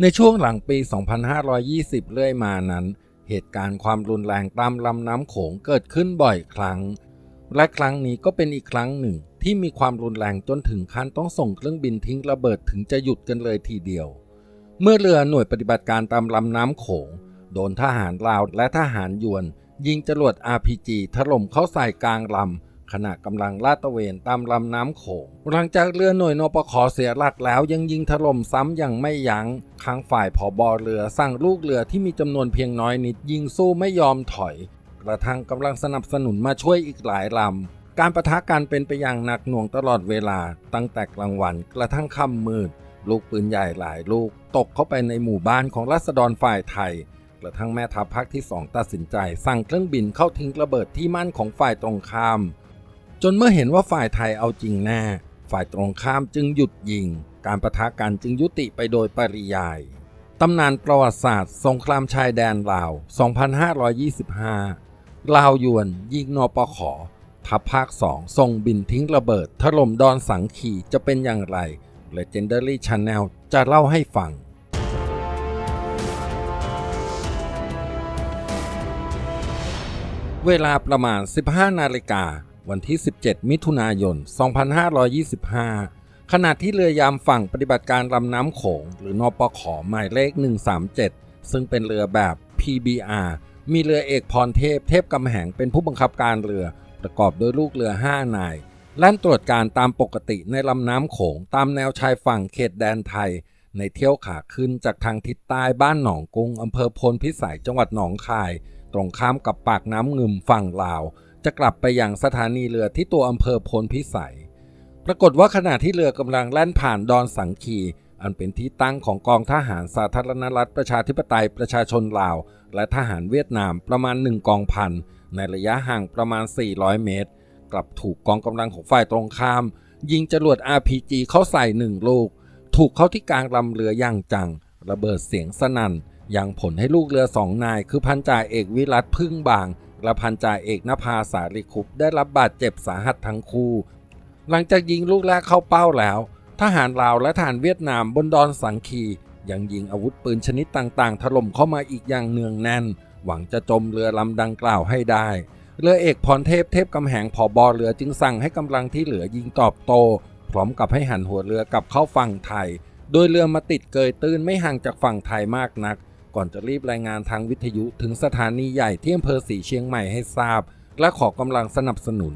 ในช่วงหลังปี 2520 เรื่อยมานั้น เหตุการณ์ความรุนแรงตามลำน้ำโขงเกิดขึ้นบ่อยครั้ง และครั้งนี้ก็เป็นอีกครั้งหนึ่งที่มีความรุนแรงจนถึงขั้นต้องส่งเครื่องบินทิ้งระเบิดถึงจะหยุดกันเลยทีเดียว เมื่อเรือหน่วยปฏิบัติการตามลำน้ำโขง โดนทหารลาวและทหารยวน ยิงจรวด RPG ถล่มเข้าใส่กลางลำ ขณะกำลังลาดตระเวนตามลำน้ำโขง หลังจากเรือหน่วยนปขเสียหลักแล้วยังยิงถล่มซ้ำอย่างไม่ยัง้งข้างฝ่ายผอบอเรือสั่งลูกเรือที่มีจำนวนเพียงน้อยนิดยิงสู้ไม่ยอมถอย กระทั่งกำลังสนับสนุนมาช่วยอีกหลายลำ การประทะกันเป็นไปอย่างหนักหน่วงตลอดเวลา ตั้งแต่กลางวันกระทั่งค่ำมืด ลูกปืนใหญ่หลายลูก ตกเข้าไปในหมู่บ้านของรัษฎรฝ่ายไทยกระทั่งแม่ทัพภาคที่สองตัดสินใจ สั่งเครื่องบินเข้าทิ้งระเบิดที่มั่นของฝ่ายตรงข้าม จนเมื่อเห็นว่าฝ่ายไทยเอาจริงแน่ฝ่ายตรงข้ามจึงหยุดยิง การประทะกันจึงยุติไปโดยปริยาย ตำนานประวัติศาสตร์ สงครามชายแดนลาว 2525 ลาวยวนยิงนปขทัพภาค2ส่งบินทิ้งระเบิด ถล่มดอนสังขีจะเป็นอย่างไร Legendary Channel จะเล่าให้ฟังเวลาประมาณ 15 นาฬิกา วันที่ 17 มิถุนายน 2525 ขณะที่เรือยามฝั่งปฏิบัติการลำน้ำโขง หรือนปขหมายเลข 137 ซึ่งเป็นเรือแบบ PBR มีเรือเอกพรเทพเทพกำแหงเป็นผู้บังคับการเรือประกอบด้วยลูกเรือ 5 นายแล่นตรวจการตามปกติในลำน้ำโขง ตามแนวชายฝั่งเขตแดนไทย ในเที่ยวขาขึ้นจากทางทิศใต้บ้านหนองกุ้งอำเภอพลพิสัยจังหวัดหนองคาย ตรงข้ามกับปากน้ำงึมฝั่งลาว จะกลับไปยังสถานีเรือที่ตัวอำเภอพลพิสัย ปรากฏว่าขณะที่เรือกำลังแล่นผ่านดอนสังคี อันเป็นที่ตั้งของกองทหารสาธารณรัฐประชาธิปไตยประชาชนลาว และทหารเวียดนามประมาณ1กองพันในระยะห่างประมาณ 400 เมตร กลับถูกกองกำลังของฝ่ายตรงข้าม ยิงจรวด RPG เข้าใส่หนึ่งลูก ถูกเข้าที่กลางลำเรืออย่างจัง ระเบิดเสียงสนั่นยังผลให้ลูกเรือสองนาย คือพันจ่าเอกวิรัตพึ่งบาง และพันจ่าเอกนภาสาริคุปได้รับบาดเจ็บสาหัสทั้งคู่ หลังจากยิงลูกแรกเข้าเป้าแล้ว ทหารลาวและทหารเวียดนามบนดอนสังคียังยิงอาวุธปืนชนิดต่างๆ ถล่มเข้ามาอีกอย่างเนืองแน่น หวังจะจมเรือลำดังกล่าวให้ได้ เรือเอกพรเทพเทพกำแหงผอบอเรือจึงสั่งให้กำลังที่เหลือยิงตอบโต้พร้อมกับให้หันหัวเรือกลับเข้าฝั่งไทย โดยเรือมาติดเกยตื้นไม่ห่างจากฝั่งไทยมากนัก ก่อนจะรีบรายงานทางวิทยุถึงสถานีใหญ่ที่อำเภอสีเชียงใหม่ให้ทราบ และขอกำลังสนับสนุน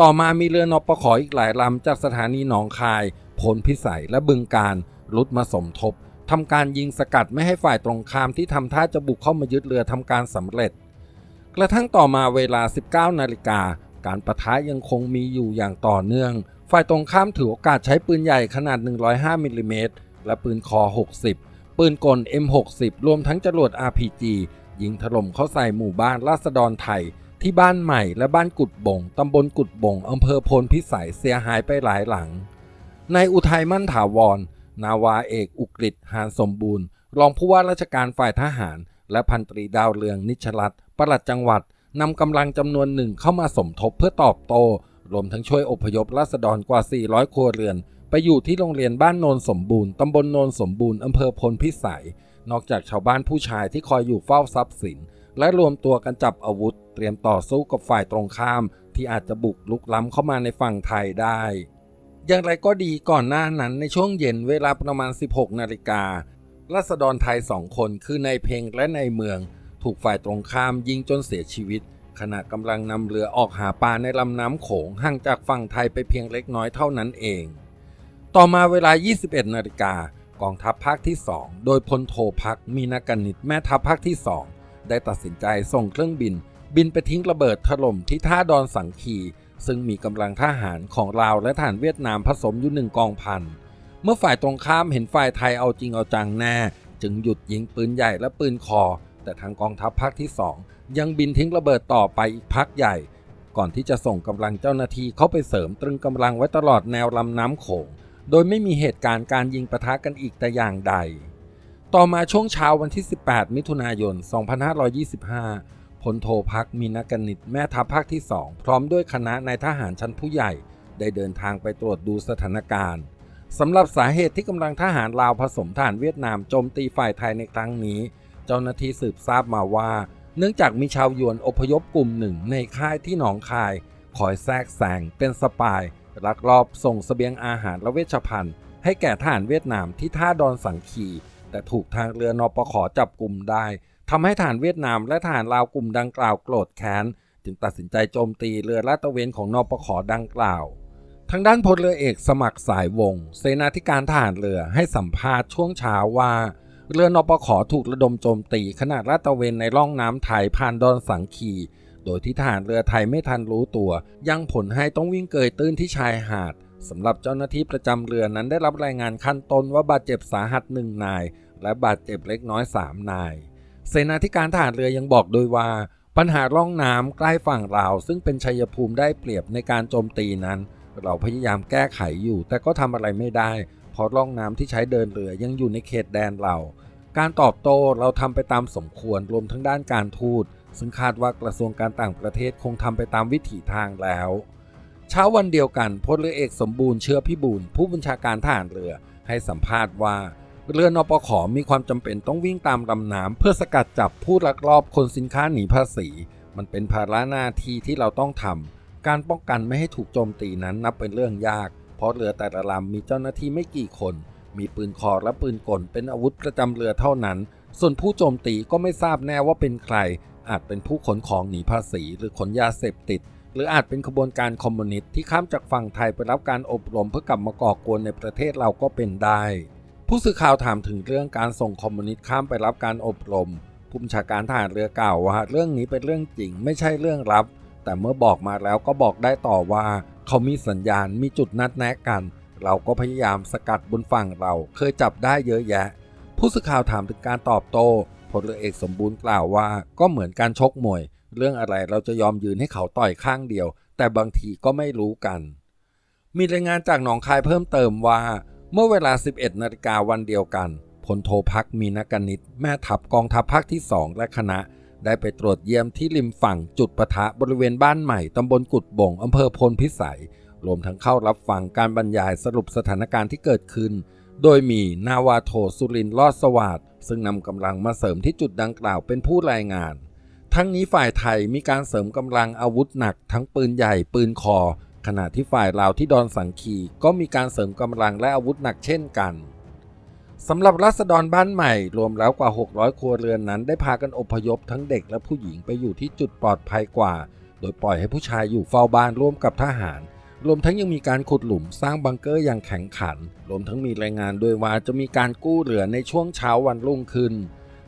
ต่อมามีเรือนอปขออีกหลายลำจากสถานีหนองคายพลพิสัยและบึงการรุดมาสมทบทำการยิงสกัดไม่ให้ฝ่ายตรงข้ามที่ทำท่าจะบุกเข้ามายึดเรือทำการสำเร็จ กระทั่งต่อมาเวลา 19 นาฬิกา การประทะยังคงมีอยู่อย่างต่อเนื่อง ฝ่ายตรงข้ามถือโอกาสใช้ปืนใหญ่ขนาด 105มิลลิเมตรและปืนคอ 60 ปืนกล M60 รวมทั้งจรวด RPG ยิงถล่มเข้าใส่หมู่บ้านราษฎรไทย ที่บ้านใหม่และบ้านกุดบงตำบลกุดบงอำเภอพลพิสัยเสียหายไปหลายหลังในอุทัยมั่นถาวร นาวาเอกอุกฤษหานสมบูรณ์ รองผู้ว่าราชการฝ่ายทหาร และพันตรีดาวเรืองนิชลัตน์ปลัดจังหวัดนำกำลังจำนวนหนึ่งเข้ามาสมทบเพื่อตอบโต้รวมทั้งช่วยอพยพราษฎรกว่า 400 ครัวเรือน ไปอยู่ที่โรงเรียนบ้านโนนสมบูรณ์ตำบลโนนสมบูรณ์อำเภอพลพิสัย นอกจากชาวบ้านผู้ชายที่คอยอยู่เฝ้าทรัพย์สิน และรวมตัวกันจับอาวุธ เตรียมต่อสู้กับฝ่ายตรงข้าม ที่อาจจะบุกลุกล้ำเข้ามาในฝั่งไทยได้ อย่างไรก็ดีก่อนหน้านั้นในช่วงเย็นเวลาประมาณ 16 นาฬิการาษฎรไทยสองคนคือในายเพงและในายเมือง ถูกฝ่ายตรงข้ามยิงจนเสียชีวิต ขณะกำลังนำเรือออกหาปลาในลำน้ำโขงห่างจากฝั่งไทยไปเพียงเล็กน้อยเท่านั้นเอง ต่อมาเวลา 21 นาฬิกากองทัพภาคที่ 2 โดยพลโทพักมีนากนิตแม่ทัพภาคที่ 2 ได้ตัดสินใจส่งเครื่องบิน บินไปทิ้งระเบิดถล่มที่ท่าดอนสังคี ซึ่งมีกำลังทหารของลาวและทหารเวียดนามผสมอยู่หนึ่งกองพัน เมื่อฝ่ายตรงข้ามเห็นฝ่ายไทยเอาจริงเอาจังแน่ จึงหยุดยิงปืนใหญ่และปืนคอ แต่ทางกองทัพภาคที่ 2 ยังบินทิ้งระเบิดต่อไปอีกพักใหญ่ ก่อนที่จะส่งกำลังเจ้าหน้าที่เข้าไปเสริมตรึงกำลังไว้ตลอดแนวลำน้ำโขง โดยไม่มีเหตุการณ์การยิงประทะกันอีกแต่อย่างใด ต่อมาช่วงเช้าวันที่ 18 มิถุนายน 2525 พลโทพักมีนกกนิตแม่ทัพภาคที่ 2 พร้อมด้วยคณะนายทหารชั้นผู้ใหญ่ ได้เดินทางไปตรวจดูสถานการณ์สำหรับสาเหตุที่กำลังทหารลาวผสมทหารเวียดนามโจมตีฝ่ายไทยในครั้งนี้ เจ้าหน้าที่สืบทราบมาว่า เนื่องจากมีชาวยวนอพยพกลุ่มหนึ่งในค่ายที่หนองคาย คอยแทรกแซงเป็นสปาย ลักลอบส่งเสบียงอาหารและเวชภัณฑ์ ให้แก่ทหารเวียดนามที่ท่าดอนสังคีแต่ถูกทางเรือนปขจับกลุ่มได้ทำให้ทหารเวียดนามและทหารลาวกลุ่มดังกล่าวโกรธแค้น จึงตัดสินใจโจมตีเรือลาดตระเวนของนปขดังกล่าว ทางด้านพลเรือเอกสมัครสายวงศ์เสนาธิการทหารเรือให้สัมภาษณ์ช่วงเช้าว่าเรือนปขถูกระดมโจมตีขณะลาดตระเวนในร่องน้ำไทยผ่านดอนสังคี โดยที่ทหารเรือไทยไม่ทันรู้ตัว ยังผลให้ต้องวิ่งเกยตื้นที่ชายหาดสำหรับเจ้าหน้าที่ประจำเรือนั้นได้รับรายงานขั้นต้นว่าบาดเจ็บสาหัสหนึ่งนาย และบาดเจ็บเล็กน้อยสามนาย เสนาธิการทหารเรือยังบอกโดยว่า ปัญหาร่องน้ำใกล้ฝั่งลาว ซึ่งเป็นชัยภูมิได้เปรียบในการโจมตีนั้น เราพยายามแก้ไขอยู่ แต่ก็ทำอะไรไม่ได้ เพราะร่องน้ำที่ใช้เดินเรือยังอยู่ในเขตแดนเรา การตอบโต้เราทำไปตามสมควรรวมทั้งด้านการทูต ซึ่งคาดว่ากระทรวงการต่างประเทศคงทำไปตามวิถีทางแล้ว เช้าวันเดียวกันพลเรือเอกสมบูรณ์เชื้อพิบูลผู้บัญชาการทหารเรือให้สัมภาษณ์ว่า เรือนปขมีความจำเป็นต้องวิ่งตามลำน้ำเพื่อสกัดจับผู้ลักลอบคนสินค้าหนีภาษี มันเป็นภาระหน้าที่ที่เราต้องทำการป้องกันไม่ให้ถูกโจมตีนั้นนับเป็นเรื่องยาก เพราะเรือแต่ละลำมีเจ้าหน้าที่ไม่กี่คน มีปืนคอและปืนกลเป็นอาวุธประจำเรือเท่านั้นส่วนผู้โจมตีก็ไม่ทราบแน่ว่าเป็นใคร อาจเป็นผู้ขนของหนีภาษี หรือขนยาเสพติด หรืออาจเป็นขบวนการคอมมิวนิสต์ที่ข้ามจากฝั่งไทยไปรับการอบรมเพื่อกลับมาก่อกวนในประเทศเราก็เป็นได้ ผู้สื่อข่าวถามถึงเรื่องการส่งคอมมิวนิสต์ข้ามไปรับการอบรมผู้บัญชาการทหารเรือกล่าวว่าเรื่องนี้เป็นเรื่องจริงไม่ใช่เรื่องลับ แต่เมื่อบอกมาแล้วก็บอกได้ต่อว่า เขามีสัญญาณมีจุดนัดแนะกัน เราก็พยายามสกัดบนฝั่งเราเคยจับได้เยอะแยะ ผู้สื่อข่าวถามถึงการตอบโต้ พลเอกสมบูรณ์กล่าวว่า ก็เหมือนการชกมวย เรื่องอะไรเราจะยอมยืนให้เขาต่อยข้างเดียว แต่บางทีก็ไม่รู้กัน มีรายงานจากหนองคายเพิ่มเติมว่า เมื่อเวลา 11นาฬิกาวันเดียวกันพลโทพักมีนักนิตแม่ทัพกองทัพภาคที่2และคณะ ได้ไปตรวจเยี่ยมที่ริมฝั่งจุดปะทะบริเวณบ้านใหม่ตำบลกุดบ่งอำเภอพลพิสัย รวมทั้งเข้ารับฟังการบรรยายสรุปสถานการณ์ที่เกิดขึ้น โดยมีนาวาโทสุรินทร์รอดสวัสด ซึ่งนำกำลังมาเสริมที่จุดดังกล่าวเป็นผู้รายงาน ทั้งนี้ฝ่ายไทยมีการเสริมกำลังอาวุธหนัก ทั้งปืนใหญ่ปืนคอ ขณะที่ฝ่ายลาวที่ดอนสังคีก็มีการเสริมกำลังและอาวุธหนักเช่นกันสำหรับรัษฎรบ้านใหม่ รวมแล้วกว่า 600 ครัวเรือนนั้นได้พากันอพยพทั้งเด็กและผู้หญิงไปอยู่ที่จุดปลอดภัยกว่า โดยปล่อยให้ผู้ชายอยู่เฝ้าบ้านร่วมกับทหาร รวมทั้งยังมีการขุดหลุมสร้างบังเกอร์อย่างแข็งขัน รวมทั้งมีรายงานด้วยว่าจะมีการกู้เรือในช่วงเช้าวันรุ่งขึ้น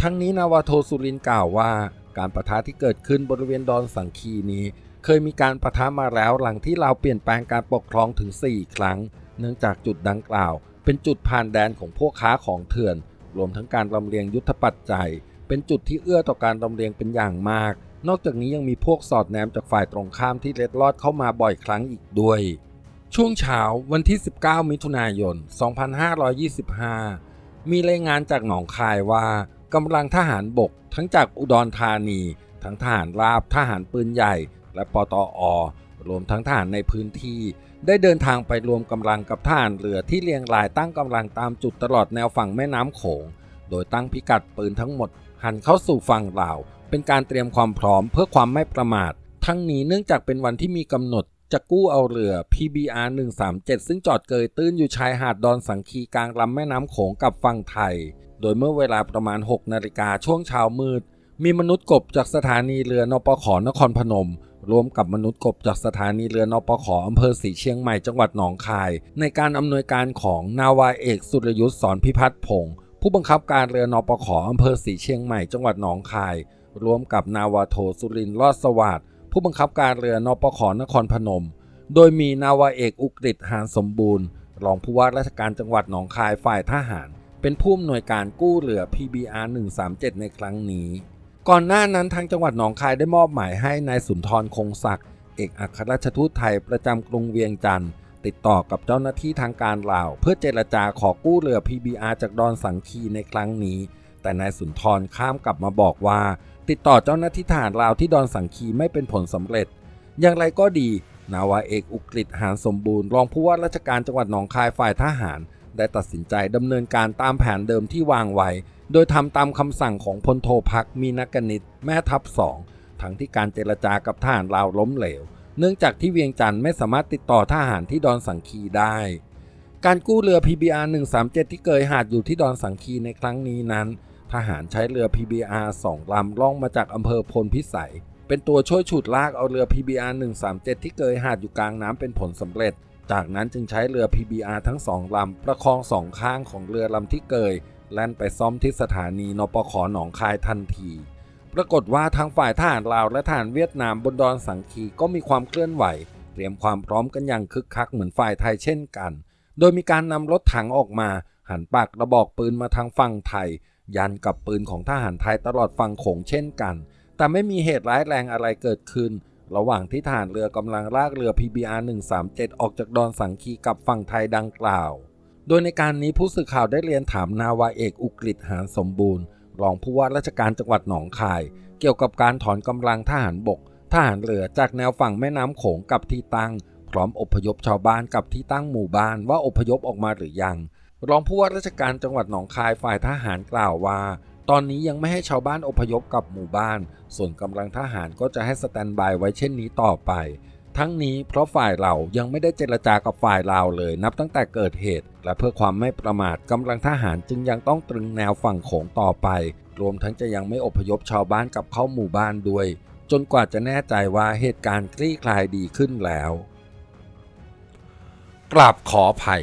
ทั้งนี้นาวาโทสุรินกล่าวว่า การประทะที่เกิดขึ้นบริเวณดอนสังคีนี้ เคยมีการประทะมาแล้วหลังที่เราเปลี่ยนแปลงการปกครองถึง 4 ครั้ง เนื่องจากจุดดังกล่าว เป็นจุดผ่านแดนของพวกค้าของเถื่อน รวมทั้งการลำเลียงยุทธปัจจัย เป็นจุดที่เอื้อต่อการลำเลียงเป็นอย่างมาก นอกจากนี้ยังมีพวกสอดแนมจากฝ่ายตรงข้ามที่เล็ดลอดเข้ามาบ่อยครั้งอีกด้วย ช่วงเช้าวันที่ 19 มิถุนายน 2525 มีรายงานจากหนองคายว่ากำลังทหารบก ทั้งจากอุดรธานี ทั้งทหารราบทหารปืนใหญ่ และปตอรวมทั้งทหารในพื้นที่ ได้เดินทางไปรวมกำลังกับทหารเรือที่เรียงรายตั้งกำลังตามจุดตลอดแนวฝั่งแม่น้ำโขง โดยตั้งพิกัดปืนทั้งหมด หันเข้าสู่ฝั่งลาว เป็นการเตรียมความพร้อมเพื่อความไม่ประมาท ทั้งนี้เนื่องจากเป็นวันที่มีกำหนดจะกู้เอาเรือ PBR 137 ซึ่งจอดเกยตื้นอยู่ชายหาดดอนสังคีกลางลำแม่น้ำโขงกับฝั่งไทย โดยเมื่อเวลาประมาณ 6 นาฬิกาช่วงเช้ามืด มีมนุษย์กบจากสถานีเรือนปขนครพนม รวมกับมนุษย์กบจากสถานีเรือนปขอำเภอสีเชียงใหม่จังหวัดหนองคาย ในการอำนวยการของนาวาเอกสุรยุทธ์สอนพิพัฒน์พงศ์ผู้บังคับการเรือนปขอำเภอสีเชียงใหม่จังหวัดหนองคาย รวมกับนาวาโทสุรินทร์รอดสวัสดผู้บังคับการเรือนปขนครพนม โดยมีนาวาเอกอุกฤษหานสมบูรณ์ รองผู้ว่าราชการจังหวัดหนองคายฝ่ายทหาร เป็นผู้อำนวยการกู้เรือ PBR 137 ในครั้งนี้ ก่อนหน้านั้นทางจังหวัดหนองคายได้มอบหมายให้นายสุนทรคงศักดิ์เอกอัครราชทูตไทยประจำกรุงเวียงจันทร์ติดต่อกับเจ้าหน้าที่ทางการลาว เพื่อเจรจาขอกู้เรือ PBR จากดอนสังคีในครั้งนี้ แต่นายสุนทรข้ามกลับมาบอกว่า ติดต่อเจ้าหน้าที่ทหารลาวที่ดอนสังคีไม่เป็นผลสำเร็จ อย่างไรก็ดี นาวาเอกอุกฤษหานสมบูรณ์รองผู้ว่าราชการจังหวัดหนองคายฝ่ายทหาร ได้ตัดสินใจดำเนินการตามแผนเดิมที่วางไว้ โดยทำตามคำสั่งของพลโทพักมีนักกนิตแม่ทัพสองทั้งที่การเจรจากับทหารลาวล้มเหลว เนื่องจากที่เวียงจันทร์ไม่สามารถติดต่อทหารที่ดอนสังคีได้การกู้เรือ PBR 137 ที่เกยหาดอยู่ที่ดอนสังคีในครั้งนี้นั้น ทหารใช้เรือ PBR 2ลำล่องมาจากอำเภอพลพิสัย เป็นตัวช่วยฉุดลากเอาเรือ PBR 137 ที่เกยหาดอยู่กลางน้ำเป็นผลสำเร็จ จากนั้นจึงใช้เรือ PBR ทั้งสองลำประคองสองข้างของเรือลำที่เกย แล่นไปซ่อมที่สถานีนปขหนองคายทันทีปรากฏว่าทางฝ่ายทหารลาวและทหารเวียดนามบนดอนสังคีก็มีความเคลื่อนไหว เตรียมความพร้อมกันอย่างคึกคักเหมือนฝ่ายไทยเช่นกัน โดยมีการนำรถถังออกมา หันปากกระบอกปืนมาทางฝั่งไทย ยันกับปืนของทหารไทยตลอดฝั่งโขงเช่นกัน แต่ไม่มีเหตุร้ายแรงอะไรเกิดขึ้น ระหว่างที่ทหารเรือกำลังลากเรือ PBR 137 ออกจากดอนสังคีกับฝั่งไทยดังกล่าว โดยในการนี้ผู้สื่อข่าวได้เรียนถามนาวาเอกอุกฤษหานสมบูรณ์ รองผู้ว่าราชการจังหวัดหนองคาย เกี่ยวกับการถอนกำลังทหารบก ทหารเรือจากแนวฝั่งแม่น้ำโขงกับที่ตั้ง พร้อมอพยพชาวบ้านกับที่ตั้งหมู่บ้านว่าอพยพออกมาหรือยัง รองผู้ว่าราชการจังหวัดหนองคายฝ่ายทหารกล่าวว่า ตอนนี้ยังไม่ให้ชาวบ้านอพยพกลับหมู่บ้าน ส่วนกำลังทหารก็จะให้สแตนบายไว้เช่นนี้ต่อไป ทั้งนี้เพราะฝ่ายเรายังไม่ได้เจรจากับฝ่ายลาวเลย นับตั้งแต่เกิดเหตุ และเพื่อความไม่ประมาทกำลังทหารจึงยังต้องตรึงแนวฝั่งโขงต่อไป รวมทั้งจะยังไม่อพยพชาวบ้านกลับเข้าหมู่บ้านด้วย จนกว่าจะแน่ใจว่าเหตุการณ์คลี่คลายดีขึ้นแล้วกราบขออภัย